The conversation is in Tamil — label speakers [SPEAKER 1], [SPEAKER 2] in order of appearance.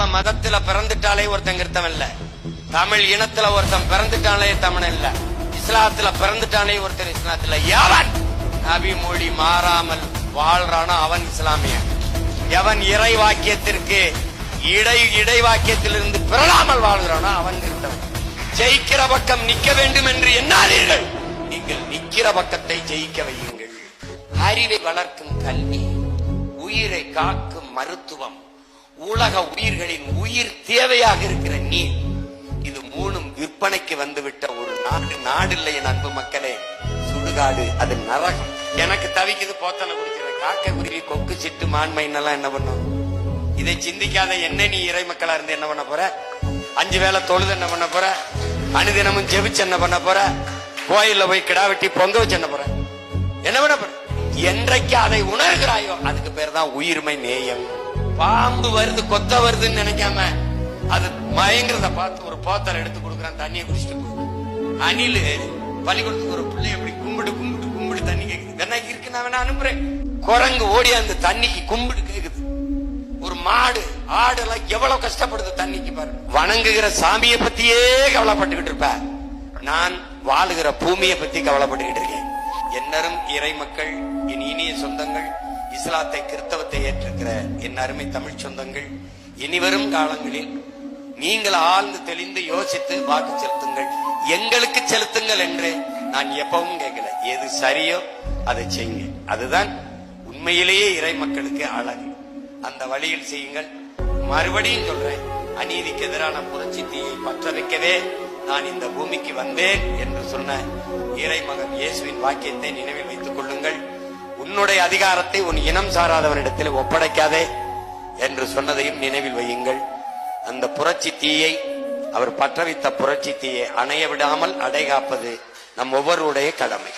[SPEAKER 1] இல்லாத மதத்துல பிறந்துட்டாலே ஒருத்தன் கிறிஸ்தவன் இல்ல. தமிழ் இனத்துல ஒருத்தன் பிறந்துட்டாலே தமிழ் இல்ல. இஸ்லாத்துல பிறந்துட்டாலே ஒருத்தன் இஸ்லாத்துல எவன்? நபி மொழி மாறாமல் வாழ்றானோ அவன் இஸ்லாமியன். எவன் இறை வாக்கியத்திற்கு இடை இடை வாக்கியத்திலிருந்து பிறழாமல் வாழ்கிறானோ அவன் கிறிஸ்தவன். ஜெயிக்கிற பக்கம் நிக்க வேண்டும் என்று எண்ணாதீர்கள். நீங்கள் நிக்கிற பக்கத்தை ஜெயிக்க வையுங்கள். அறிவை வளர்க்கும் கல்வி உயிரை காக்கும் மருத்துவம் உலக உயிர்களின் உயிர் தேவையாக இருக்கிற நீர். இது மூணும் விற்பனைக்கு வந்துவிட்ட ஒரு நாடு. நாடு இல்லை என் அன்பு மக்களே. சுடுகாடு அது நரகம். எனக்கு தவிக்குது போத்தனை குடிக்கிற காக்க குருவி கொக்கு சிட்டு மான்மைன்னெல்லாம் என்ன பண்ணும்? இதை சிந்திக்காத என்ன நீ இறை மக்களா இருந்து என்ன பண்ண போற? அஞ்சு வேளை தொழுது என்ன பண்ண போற? அனுதினமும் ஜெபிச்சு என்ன பண்ண போற? கோயில்ல போய் கிடா வெட்டி பொங்க வச்சு என்ன போற? என்ன பண்ண போற? என்றைக்கு அதை உணர்கிறாயோ அதுக்கு பேர் தான் உயிர்மை நேயம். பாம்பு வருது கொத்த வருதுன்னு நினைக்காம அது மயங்கிறத பார்த்து ஒரு போத்தல் எடுத்து கொடுக்குறான் தண்ணியை குடிச்சிட்டு அணில் பள்ளிக்கூடத்துக்கு ஒரு பிள்ளை எப்படி கும்பிட்டு கும்பிட்டு கும்பிட்டு தண்ணி கேக்குது. வேணா இருக்கு நான் வேணா அனுப்புறேன். குரங்கு ஓடி அந்த தண்ணிக்கு கும்பிட்டு கேக்குது. ஒரு மாடு ஆடு எல்லாம் எவ்வளவு கஷ்டப்படுது தண்ணிக்கு பாரு. வணங்குகிற சாமியை பத்தியே கவலைப்பட்டுக்கிட்டு இருப்ப. நான் வாழுகிற பூமியை பத்தி கவலைப்பட்டுக்கிட்டு இருக்கேன். என்னரும் இறை மக்கள் என் இனிய சொந்தங்கள் இஸ்லாத்தை கிறிஸ்தவத்தை ஏற்றிருக்கிற என் அருமை தமிழ் சொந்தங்கள் இனிவரும் காலங்களில் நீங்கள் ஆழ்ந்து தெளிந்து யோசித்து வாக்கு செலுத்துங்கள். எங்களுக்கு செலுத்துங்கள் என்று நான் எப்பவும் கேட்கல. எது சரியோ அதை செய்யுங்க. அதுதான் உண்மையிலேயே இறை மக்களுக்கு அழகு. அந்த வழியில் செய்யுங்கள். மறுபடியும் சொல்றேன் அநீதிக்கு எதிரான புரட்சி தீயை பற்ற வைக்கவே நான் இந்த பூமிக்கு வந்தேன் என்று சொன்ன இறைமகன் இயேசுவின் வாக்கியத்தை நினைவில் வைத்துக் கொள்ளுங்கள். உன்னுடைய அதிகாரத்தை உன் இனம் சாராதவனிடத்தில் ஒப்படைக்காதே என்று சொன்னதையும் நினைவில் வையுங்கள். அந்த புரட்சி தீயை அவர் பற்றவித்த புரட்சி தீயை அணைய விடாமல் அடைகாப்பது நம் ஒவ்வொருடைய கடமை.